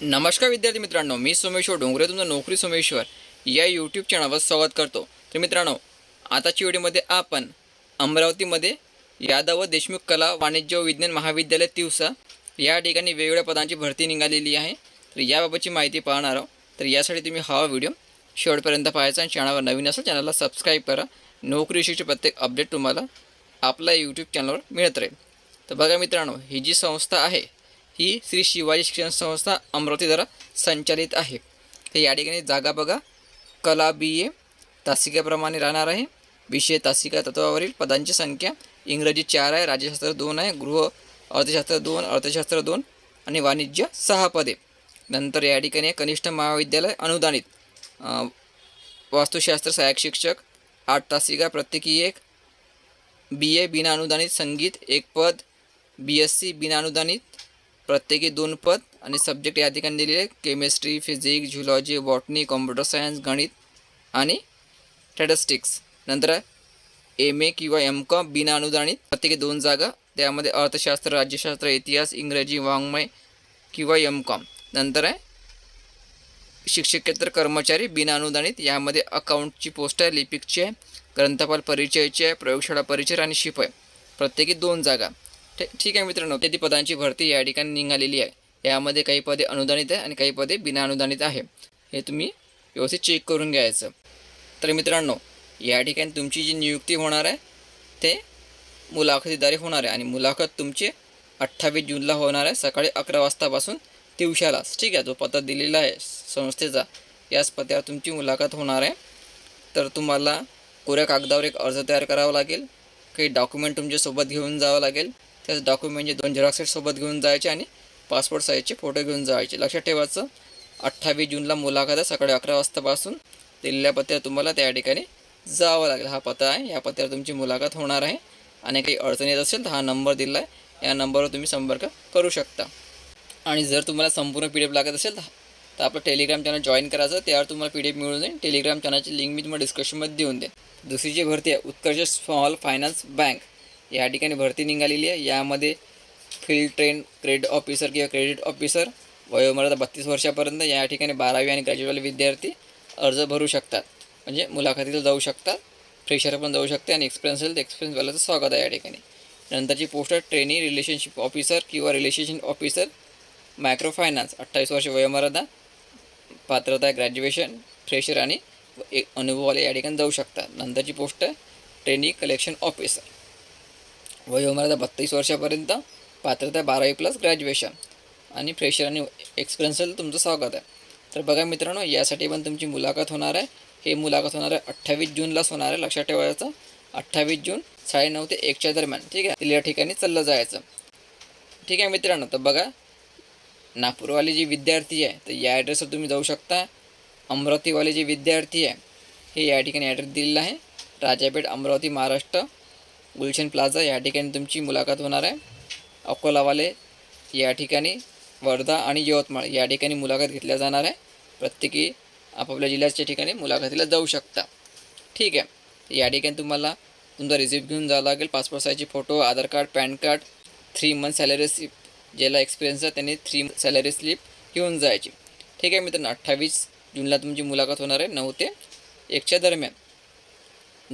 नमस्कार विद्यार्थी मित्रांनो मी सोमेश्वर डोंगरे तुमचं नोकरी सोमेश्वर या यूट्यूब चॅनलवर स्वागत करतो. तर मित्रांनो आताच्या व्हिडिओमध्ये आपण अमरावतीमध्ये यादव देशमुख कला वाणिज्य व विज्ञान महाविद्यालय तिवसा या ठिकाणी वेगवेगळ्या पदांची भरती निघालेली आहे. तर याबाबतची माहिती पाहणार आहोत. तर यासाठी तुम्ही हा व्हिडिओ शेवटपर्यंत पाहायचा आणि चॅनलवर नवीन असेल चॅनलला सबस्क्राईब करा. नोकरीविषयीचे प्रत्येक अपडेट तुम्हाला आपल्या यूट्यूब चॅनलवर मिळत राहील. तर बघा मित्रांनो ही जी संस्था आहे ही श्री शिवाजी शिक्षण संस्था अमरावतीद्वारा संचालित आहे. तर या ठिकाणी जागा बघा. कला बी ए तासिकेप्रमाणे राहणार आहे. विषय तासिका तत्वावरील पदांची संख्या. इंग्रजी चार आहे राज्यशास्त्र दोन आहे गृह अर्थशास्त्र दोन अर्थशास्त्र दोन आणि वाणिज्य सहा पदे. नंतर या ठिकाणी कनिष्ठ महाविद्यालय अनुदानित. वास्तुशास्त्र सहाय्यक शिक्षक आठ तासिका प्रत्येकी एक. बी ए बिना अनुदानित संगीत एक पद. बी एस सी बिना अनुदानित. प्रत्येकी दोन पद आणि सब्जेक्ट या ठिकाणी दिलेले आहे chemistry physics zoology botany computer science गणित आणि स्टॅटिस्टिक्स नंतर एम ए किंवा एम कॉम बिना अनुदानित प्रत्येकी दोन जागा. त्यामध्ये अर्थशास्त्र राज्यशास्त्र इतिहास इंग्रजी वाङ्मय किंवा एम कॉम नंतर आहे शिक्षकेतर कर्मचारी बिना अनुदानित. यामध्ये अकाउंटची पोस्ट आहे लिपिकची आहे ग्रंथपाल परिचयची आहे प्रयोगशाळा परिचय आणि शिप आहे. प्रत्येकी दोन जागा. ठीक आहे मित्रांनो इत्यादी पदांची भरती या ठिकाणी निघालेली आहे. यामध्ये काही पदे अनुदानित आहे आणि काही पदे बिना अनुदानित आहे. हे तुम्ही व्यवस्थित चेक करून घ्यायचं. तर मित्रांनो या ठिकाणी तुमची जी नियुक्ती होणार आहे ते मुलाखतीद्वारे होणार आहे आणि मुलाखत तुमची अठ्ठावीस जूनला होणार आहे सकाळी अकरा वाजतापासून दिवशालाच ठीक आहे जो पत्ता दिलेला आहे संस्थेचा याच पत्त्यावर तुमची मुलाखत होणार आहे. तर तुम्हाला कोऱ्या कागदावर एक अर्ज तयार करावा लागेल काही डॉक्युमेंट तुमच्यासोबत घेऊन जावं लागेल. त्याच डॉक्युमेंटचे म्हणजे दोन झेरॉक्सेट सोबत घेऊन जायचे आणि पासपोर्ट साईजचे फोटो घेऊन जायचे. लक्षात ठेवायचं अठ्ठावीस जूनला मुलाखत आहे सकाळी अकरा वाजतापासून दिलेल्या पत्त्यावर तुम्हाला त्या ठिकाणी जावं लागेल. हा पत्ता आहे या पत्त्यावर तुमची मुलाखत होणार आहे. आणि काही अडचण येत असेल तर हा नंबर दिला आहे. या नंबरवर तुम्ही संपर्क करू शकता. आणि जर तुम्हाला संपूर्ण पी डी एफ लागत असेल तर आपलं टेलिग्राम चॅनल जॉईन करायचं. त्यावर तुम्हाला पी डी एफ मिळून जाईल. टेलिग्राम चॅनलची लिंक मी तुम्हाला डिस्क्रिप्शनमध्ये देऊन देईन. दुसरी जी भरती आहे उत्कर्ष स्मॉल फायनान्स बँक या ठिकाणी भरती निघालेली आहे. यामध्ये फील्ड ट्रेन क्रेडिट ऑफिसर किंवा क्रेडिट ऑफिसर वयोमर्यादा बत्तीस वर्षापर्यंत या ठिकाणी बारावी आणि ग्रॅज्युएट विद्यार्थी अर्ज भरू शकतात. म्हणजे मुलाखतीला जाऊ शकतात फ्रेशर पण जाऊ शकते आणि एक्सपिरियन्स असेल तर एक्सपिरियन्सवाल्याचं स्वागत आहे या ठिकाणी. नंतरची पोस्ट आहे ट्रेनी रिलेशनशिप ऑफिसर किंवा रिलेशनशिप ऑफिसर मायक्रो फायनान्स अठ्ठावीस वर्ष वयोमर्यादा पात्रता ग्रॅज्युएशन फ्रेशर आणि अनुभववाले या ठिकाणी जाऊ शकतात. नंतरची पोस्ट आहे ट्रेनी कलेक्शन ऑफिसर वयोमर्यादा बत्तीस वर्षापर्यंत पात्रता बारावी प्लस ग्रॅज्युएशन आणि फ्रेशर आणि एक्सपिरियन्स तुमचं स्वागत आहे. तर बघा मित्रांनो यासाठी पण तुमची मुलाखत होणार आहे. हे मुलाखत होणार आहे अठ्ठावीस जूनलाच होणार आहे लक्षात ठेवायचं. अठ्ठावीस जून साडेनऊ ते एकच्या दरम्यान ठीक आहे? दिलेल्या ठिकाणी चाललं जायचं. ठीक आहे मित्रांनो तर बघा नागपूरवाले जे विद्यार्थी आहे तर या ॲड्रेसवर तुम्ही जाऊ शकता. अमरावतीवाले जे विद्यार्थी आहे हे या ठिकाणी ॲड्रेस दिलेला आहे. राजापेठ अमरावती महाराष्ट्र. गुलशन प्लाझा या ठिकाणी तुमची मुलाखत होणार आहे. अकोलावाले या ठिकाणी वर्धा आणि यवतमाळ या ठिकाणी मुलाखत घेतल्या जाणार आहे. प्रत्येकी आपापल्या जिल्ह्याच्या ठिकाणी मुलाखतीला जाऊ शकता. ठीक आहे. या ठिकाणी तुम्हाला तुमचा रिसिप्ट घेऊन जावं लागेल. पासपोर्ट साईजचे photo Aadhaar card PAN card three month salary slip ज्याला एक्सपिरियन्स आहे त्यांनी थ्री सॅलरी स्लिप घेऊन जायची. ठीक आहे मित्रांनो अठ्ठावीस जूनला तुमची मुलाखत होणार आहे नऊ ते एकच्या दरम्यान.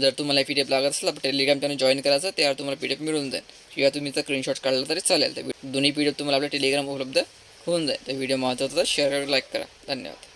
जर तुम्हाला पी डी एफ लागत असेल तर टेलिग्राम चॅनल जॉईन करायचं त्यावर तुम्हाला पी डी एफ मिळून जाईल. किंवा तुम्ही तर स्क्रीनशॉट काढला तरी चालेल. तर दोन्ही पी डी एफ तुम्हाला आपल्या टेलिग्राम उपलब्ध होऊन जाईल. तर व्हिडिओ महत्त्वाचा शेअर करा लाईक करा. धन्यवाद.